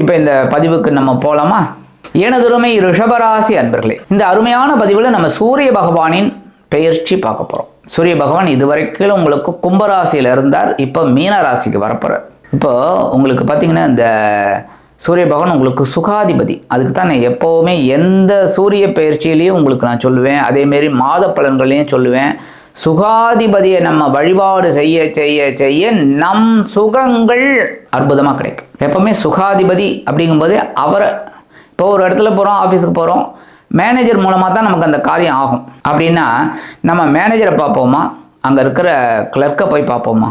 இப்போ இந்த பதிவுக்கு நம்ம போகலாமா எனதுரிமை ரிஷபராசி அன்பர்களே இந்த அருமையான பதிவில் நம்ம சூரிய பகவானின் பெயர்ச்சி பார்க்க போகிறோம் சூரிய பகவான் இதுவரைக்கும் உங்களுக்கு கும்பராசியில் இருந்தார் இப்போ மீன ராசிக்கு வரப்போகிறார் இப்போ உங்களுக்கு பார்த்தீங்கன்னா இந்த சூரிய பகவான் உங்களுக்கு சுகாதிபதி. அதுக்கு தான் நான் எப்போவுமே எந்த சூரிய பயிற்சியிலையும் உங்களுக்கு நான் சொல்லுவேன். அதேமாரி மாத பலன்கள்லையும் சொல்லுவேன். சுகாதிபதியை நம்ம வழிபாடு செய்ய செய்ய செய்ய நம் சுகங்கள் அற்புதமாக கிடைக்கும். எப்பவுமே சுகாதிபதி அப்படிங்கும்போது அவரை இப்போ ஒரு இடத்துல போகிறோம் ஆஃபீஸுக்கு போகிறோம் மேனேஜர் மூலமாக தான் நமக்கு அந்த காரியம் ஆகும். அப்படின்னா நம்ம மேனேஜரை பார்ப்போமா? அங்கே இருக்கிற கிளர்க்கை போய் பார்ப்போமா?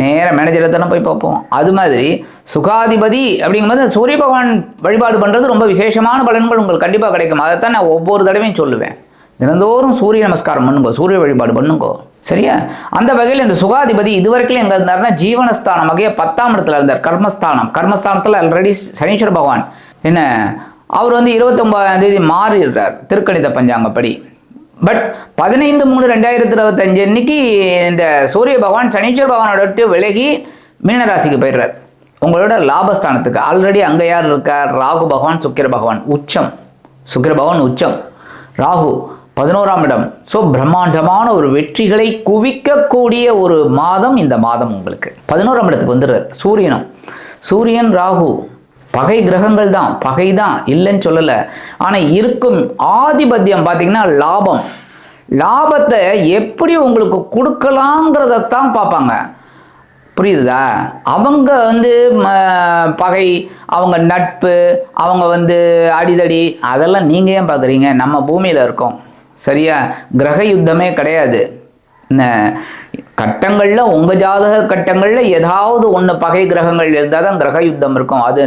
நேராக மேனேஜரை தானே போய் பார்ப்போம். அது மாதிரி சுகாதிபதி அப்படிங்கும்போது சூரிய பகவான் வழிபாடு பண்ணுறது ரொம்ப விசேஷமான பலன்கள் உங்களுக்கு கண்டிப்பாக கிடைக்கும். அதைத்தான் நான் ஒவ்வொரு தடவையும் சொல்லுவேன். தினந்தோறும் சூரிய நமஸ்காரம் பண்ணுங்கோ சூரிய வழிபாடு பண்ணுங்கோ. சரியா? அந்த வகையில் இந்த சுகாதிபதி இதுவரைக்கும் எங்கே இருந்தார்னா ஜீவனஸ்தானம் வகையை பத்தாம் இடத்துல இருந்தார் கர்மஸ்தானம். கர்மஸ்தானத்தில் ஆல்ரெடி சனீஸ்வர பகவான். என்ன? அவர் வந்து இருபத்தொம்பதாம் தேதி மாறிடுறார் திருக்கணித பஞ்சாங்கப்படி. பட் பதினைந்து மூணு ரெண்டாயிரத்தி இருபத்தஞ்சு அன்னைக்கு இந்த சூரிய பகவான் சனீஸ்வர பகவானோட விட்டு விலகி மீனராசிக்கு போயிடுறார். உங்களோட லாபஸ்தானத்துக்கு. ஆல்ரெடி அங்கே யார் இருக்கார்? ராகு பகவான் சுக்கிர பகவான். உச்சம். சுக்கிர பகவான் உச்சம். ராகு பதினோராம் இடம். ஸோ பிரம்மாண்டமான ஒரு வெற்றிகளை குவிக்கக்கூடிய ஒரு மாதம் இந்த மாதம் உங்களுக்கு. பதினோராம் இடத்துக்கு வந்துடுறார். சூரியனும். சூரியன் ராகு. பகை கிரகங்கள் தான். பகை தான். இல்லைன்னு சொல்லலை. ஆனால் இருக்கும் ஆதிபத்தியம் பார்த்திங்கன்னா லாபம். லாபத்தை எப்படி உங்களுக்கு கொடுக்கலாங்கிறத தான் பார்ப்பாங்க. புரியுதா அவங்க வந்து பகை அவங்க நட்பு அவங்க வந்து அடிதடி அதெல்லாம் நீங்கள் ஏன் பார்க்குறீங்க? நம்ம பூமியில் இருக்கோம். சரியா? கிரக யுத்தமே கிடையாது. இந்த கட்டங்களில் உங்கள் ஜாதக கட்டங்களில் ஏதாவது ஒன்று பகை கிரகங்கள் இருந்தால் தான் கிரக யுத்தம் இருக்கும். அது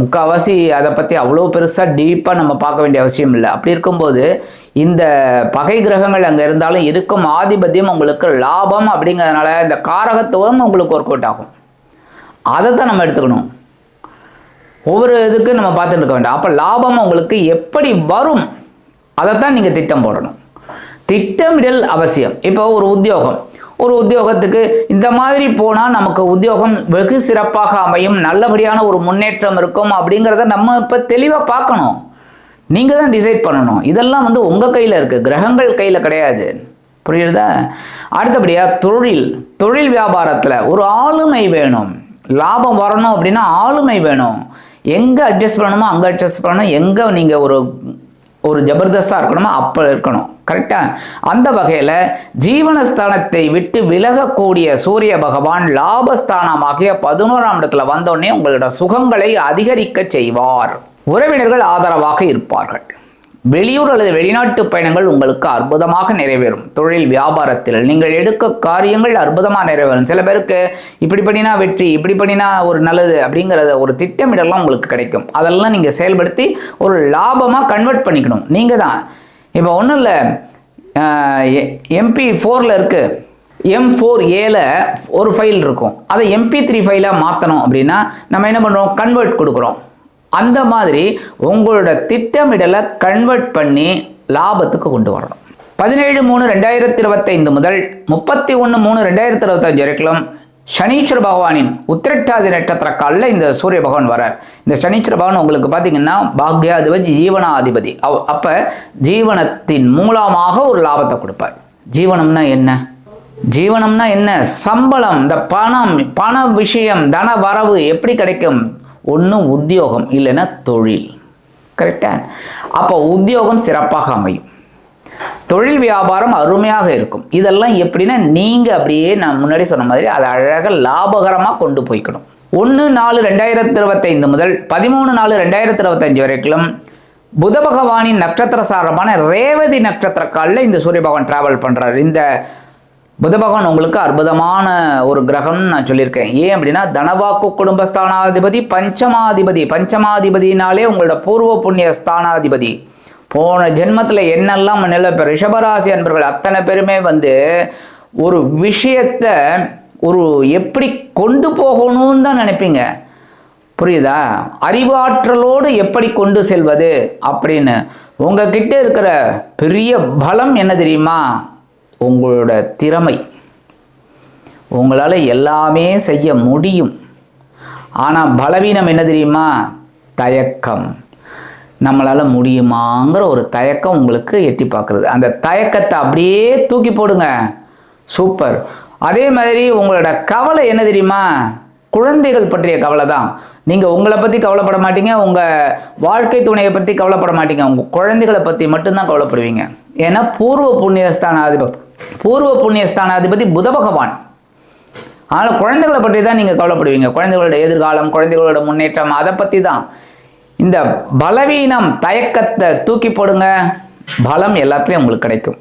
முக்கால்வாசி அதை பற்றி அவ்வளோ பெருசாக டீப்பாக நம்ம பார்க்க வேண்டிய அவசியம் இல்லை. அப்படி இருக்கும்போது இந்த பகை கிரகங்கள் அங்கே இருந்தாலும் இருக்கும் ஆதிபத்தியம் உங்களுக்கு லாபம் அப்படிங்கிறதுனால இந்த காரகத்துவம் உங்களுக்கு ஒர்க் அவுட் ஆகும். அதை தான் நம்ம எடுத்துக்கணும். ஒவ்வொரு இதுக்கு நம்ம பார்த்துட்டு இருக்க வேண்டாம். அப்போ லாபம் உங்களுக்கு எப்படி வரும்? அதைத்தான் நீங்கள் திட்டம் போடணும். திட்டமிடல் அவசியம். இப்போ ஒரு உத்தியோகம். ஒரு உத்தியோகத்துக்கு இந்த மாதிரி போனால் நமக்கு உத்தியோகம் வெகு சிறப்பாக அமையும் நல்லபடியான ஒரு முன்னேற்றம் இருக்கும் அப்படிங்கிறத நம்ம இப்போ தெளிவாக பார்க்கணும். நீங்கள் தான் டிசைட் பண்ணணும். இதெல்லாம் வந்து உங்கள் கையில் இருக்குது கிரகங்கள் கையில் கிடையாது. புரியுதா? அடுத்தபடியாக தொழில். தொழில் வியாபாரத்தில் ஒரு ஆளுமை வேணும். லாபம் வரணும் அப்படின்னா ஆளுமை வேணும். எங்கே அட்ஜஸ்ட் பண்ணணுமோ அங்கே அட்ஜஸ்ட் பண்ணணும். எங்கே நீங்கள் ஒரு ஒரு ஜபர்தஸ்தாக இருக்கணுமோ? அப்போ இருக்கணும். கரெக்டாக அந்த வகையில் ஜீவனஸ்தானத்தை விட்டு விலகக்கூடிய சூரிய பகவான் லாபஸ்தானமாகிய பதினோராம் இடத்துல வந்தோடனே உங்களோட சுகங்களை அதிகரிக்க செய்வார். உறவினர்கள் ஆதரவாக இருப்பார்கள். வெளியூர் அல்லது வெளிநாட்டு பயணங்கள் உங்களுக்கு அற்புதமாக நிறைவேறும். தொழில் வியாபாரத்தில் நீங்கள் எடுக்க காரியங்கள் அற்புதமாக நிறைவேறும். சில பேருக்கு இப்படி பண்ணினா வெற்றி இப்படி பண்ணினா ஒரு நல்லது அப்படிங்கிறத ஒரு திட்டமிடலாம் உங்களுக்கு கிடைக்கும். அதெல்லாம் நீங்கள் செயல்படுத்தி ஒரு லாபமாக கன்வெர்ட் பண்ணிக்கணும். நீங்கள் தான் இப்போ ஒன்றும் இல்லை. எம்பி ஃபோரில் இருக்குது எம் ஃபோர் ஏல ஒரு ஃபைல் இருக்கும். அதை எம்பி த்ரீ ஃபைலாக மாற்றணும் அப்படின்னா நம்ம என்ன பண்ணுறோம் கன்வெர்ட் கொடுக்குறோம். அந்த மாதிரி உங்களோட திட்டமிடலை கன்வெர்ட் பண்ணி லாபத்துக்கு கொண்டு வரணும். பதினேழு மூணு ரெண்டாயிரத்தி இருபத்தைந்து முதல் முப்பத்தி ஒன்று மூணு ரெண்டாயிரத்தி இருபத்தஞ்சு வரைக்கும் சனீஸ்வர பகவானின் உத்திரட்டாதி நட்சத்திர காலில் இந்த சூரிய பகவான் வரார். இந்த சனீஸ்வர பகவான் உங்களுக்கு பார்த்தீங்கன்னா பாக்யாதிபதி ஜீவனாதிபதி. அவ அப்போ ஜீவனத்தின் மூலமாக ஒரு லாபத்தை கொடுப்பார். ஜீவனம்னா என்ன? ஜீவனம்னா என்ன? சம்பளம் இந்த பணம் பண விஷயம் தன வரவு எப்படி கிடைக்கும்? ஒன்று உத்தியோகம் இல்லைன்னா தொழில். கரெக்டா அப்போ உத்தியோகம் சிறப்பாக அமையும். தொழில் வியாபாரம் அருமையாக இருக்கும். இதெல்லாம் எப்படின்னா நீங்கள் அப்படியே நான் முன்னாடி சொன்ன மாதிரி அதை அழகாக லாபகரமாக கொண்டு போய்க்கணும். ஒன்று நாலு ரெண்டாயிரத்தி இருபத்தைந்து முதல் பதிமூணு நாலு ரெண்டாயிரத்தி இருபத்தஞ்சு வரைக்கும் புத பகவானின் நட்சத்திர சாரமான ரேவதி நட்சத்திர காலில் இந்த சூரிய பகவான் டிராவல் பண்ணுறாரு இந்த புத பகவான் உங்களுக்கு அற்புதமான ஒரு கிரகம்னு நான் சொல்லியிருக்கேன். ஏன் அப்படின்னா தனவாக்கு குடும்பஸ்தானாதிபதி பஞ்சமாதிபதி. பஞ்சமாதிபதினாலே உங்களோட பூர்வ புண்ணிய ஸ்தானாதிபதி. போன ஜென்மத்தில் என்னெல்லாம் நில இப்போ ரிஷபராசி அன்பர்கள் அத்தனை பேருமே வந்து ஒரு விஷயத்தை ஒரு எப்படி கொண்டு போகணும்னு தான் நினைப்பீங்க. புரியுதா? அறிவாற்றலோடு எப்படி கொண்டு செல்வது அப்படின்னு. உங்ககிட்ட இருக்கிற பெரிய பலம் என்ன தெரியுமா? உங்களோட திறமை. உங்களால் எல்லாமே செய்ய முடியும். ஆனால் பலவீனம் என்ன தெரியுமா? தயக்கம். நம்மளால் முடியுமாங்கிற ஒரு தயக்கம் உங்களுக்கு எட்டி பார்க்குறது. அந்த தயக்கத்தை அப்படியே தூக்கி போடுங்க. சூப்பர். அதே மாதிரி உங்களோட கவலை என்ன தெரியுமா? குழந்தைகள் பற்றிய கவலை தான். நீங்கள் உங்களை பற்றி கவலைப்பட மாட்டீங்க. உங்கள் வாழ்க்கை துணையை பற்றி கவலைப்பட மாட்டீங்க. உங்கள் குழந்தைகளை பற்றி மட்டும்தான் கவலைப்படுவீங்க. ஏன்னா பூர்வ புண்ணியஸ்தானாதிபதி பூர்வ புண்ணியஸ்தானாதிபதி புத பகவான் அதனால் குழந்தைகளை பற்றி தான் நீங்கள் கவலைப்படுவீங்க. குழந்தைகளோட எதிர்காலம் குழந்தைகளோட முன்னேற்றம் அதை பற்றி தான் இந்த பலவீனம் தயக்கத்தை தூக்கி போடுங்க. பலம் எல்லாத்துலேயும் உங்களுக்கு கிடைக்கும்.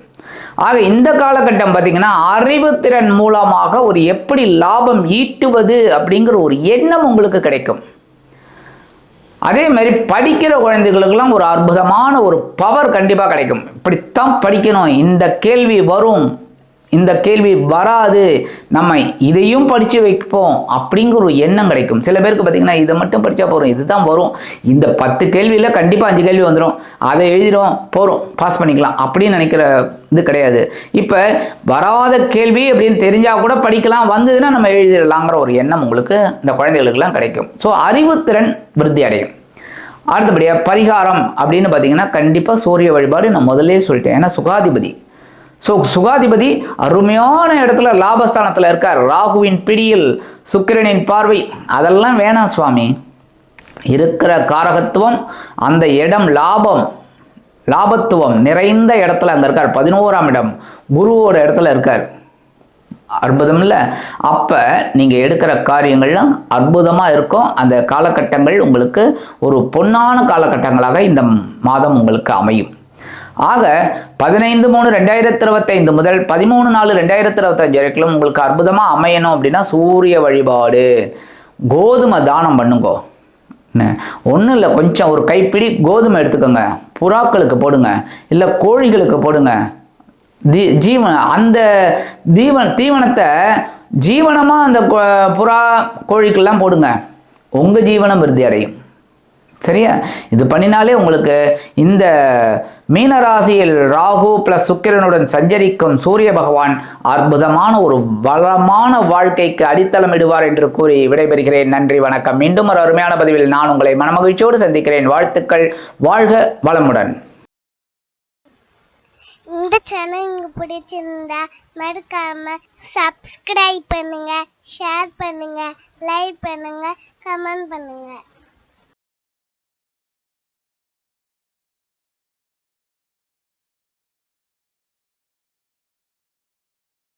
ஆக இந்த காலகட்டம் பார்த்தீங்கன்னா அறிவுத்திறன் மூலமாக ஒரு எப்படி லாபம் ஈட்டுவது அப்படிங்கிற ஒரு எண்ணம் உங்களுக்கு கிடைக்கும். அதே மாதிரி படிக்கிற குழந்தைகளுக்கெல்லாம் ஒரு அற்புதமான ஒரு பவர் கண்டிப்பாக கிடைக்கும். இப்படித்தான் படிக்கணும். இந்த கேள்வி வரும். இந்த கேள்வி வராது. நம்ம இதையும் படித்து வைப்போம் அப்படிங்கிற ஒரு எண்ணம் கிடைக்கும். சில பேருக்கு பார்த்தீங்கன்னா இதை மட்டும் படித்தா போகிறோம் இதுதான் வரும். இந்த பத்து கேள்வியில் கண்டிப்பாக அஞ்சு கேள்வி வந்துடும் அதை எழுதிடும் போகிறோம் பாஸ் பண்ணிக்கலாம் அப்படின்னு நினைக்கிற இது கிடையாது. இப்போ வராத கேள்வி அப்படின்னு தெரிஞ்சால் கூட படிக்கலாம் வந்ததுன்னா நம்ம எழுதிடலாங்கிற ஒரு எண்ணம் உங்களுக்கு இந்த குழந்தைகளுக்கெல்லாம் கிடைக்கும். ஸோ அறிவுத்திறன் விருத்தி அடையும். அடுத்தபடியாக பரிகாரம் அப்படின்னு பார்த்தீங்கன்னா கண்டிப்பாக சூரிய வழிபாடு நான் முதல்ல சொல்லிட்டேன். ஏன்னா சுகாதிபதி ஸோ சுகாதிபதி அருமையான இடத்துல லாபஸ்தானத்தில் இருக்கார். ராகுவின் பிடியில் சுக்கிரனின் பார்வை. அதெல்லாம் வேணாம் சுவாமி. இருக்கிற காரகத்துவம் அந்த இடம் லாபம். லாபத்துவம் நிறைந்த இடத்துல அங்கே இருக்கார். பதினோராம் இடம் குருவோட இடத்துல இருக்கார். அற்புதம் இல்லை? அப்போ நீங்கள் எடுக்கிற காரியங்கள்லாம் அற்புதமாக இருக்கும். அந்த காலகட்டங்கள் உங்களுக்கு ஒரு பொன்னான காலகட்டங்களாக இந்த மாதம் உங்களுக்கு அமையும். ஆக பதினைந்து மூணு ரெண்டாயிரத்தி இருபத்தைந்து முதல் பதிமூணு நாலு ரெண்டாயிரத்தி இருபத்தஞ்சு வரைக்கும் உங்களுக்கு அற்புதமாக அமையணும் அப்படின்னா சூரிய வழிபாடு. கோதுமை தானம் பண்ணுங்கோ. ஒன்றும் இல்லை கொஞ்சம் ஒரு கைப்பிடி கோதுமை எடுத்துக்கோங்க. புறாக்களுக்கு போடுங்க. இல்லை கோழிகளுக்கு போடுங்க. தீ ஜீவன அந்த தீவன தீவனத்தை ஜீவனமாக அந்த புறா கோழிக்கெல்லாம் போடுங்க. உங்கள் ஜீவனம் விருத்தி அடையும். சரியா? இது பண்ணினாலே உங்களுக்கு இந்த மீனராசியில் ராகு பிளஸ் சுக்கிரனுடன் சஞ்சரிக்கும் சூரிய பகவான் அற்புதமான ஒரு வளமான வாழ்க்கைக்கு அடித்தளம் இடுவார் என்று கூறி விடைபெறுகிறேன். நன்றி வணக்கம். மீண்டும் ஒரு அருமையான பதிவில் நான் உங்களை மனமகிழ்ச்சியோடு சந்திக்கிறேன். வாழ்த்துக்கள். வாழ்க வளமுடன். இந்த சேனல் உங்களுக்கு பிடிச்சிருந்தா மறக்காம சப்ஸ்கிரைப் பண்ணுங்க ஷேர் பண்ணுங்க லைக் பண்ணுங்க கமெண்ட் பண்ணுங்க.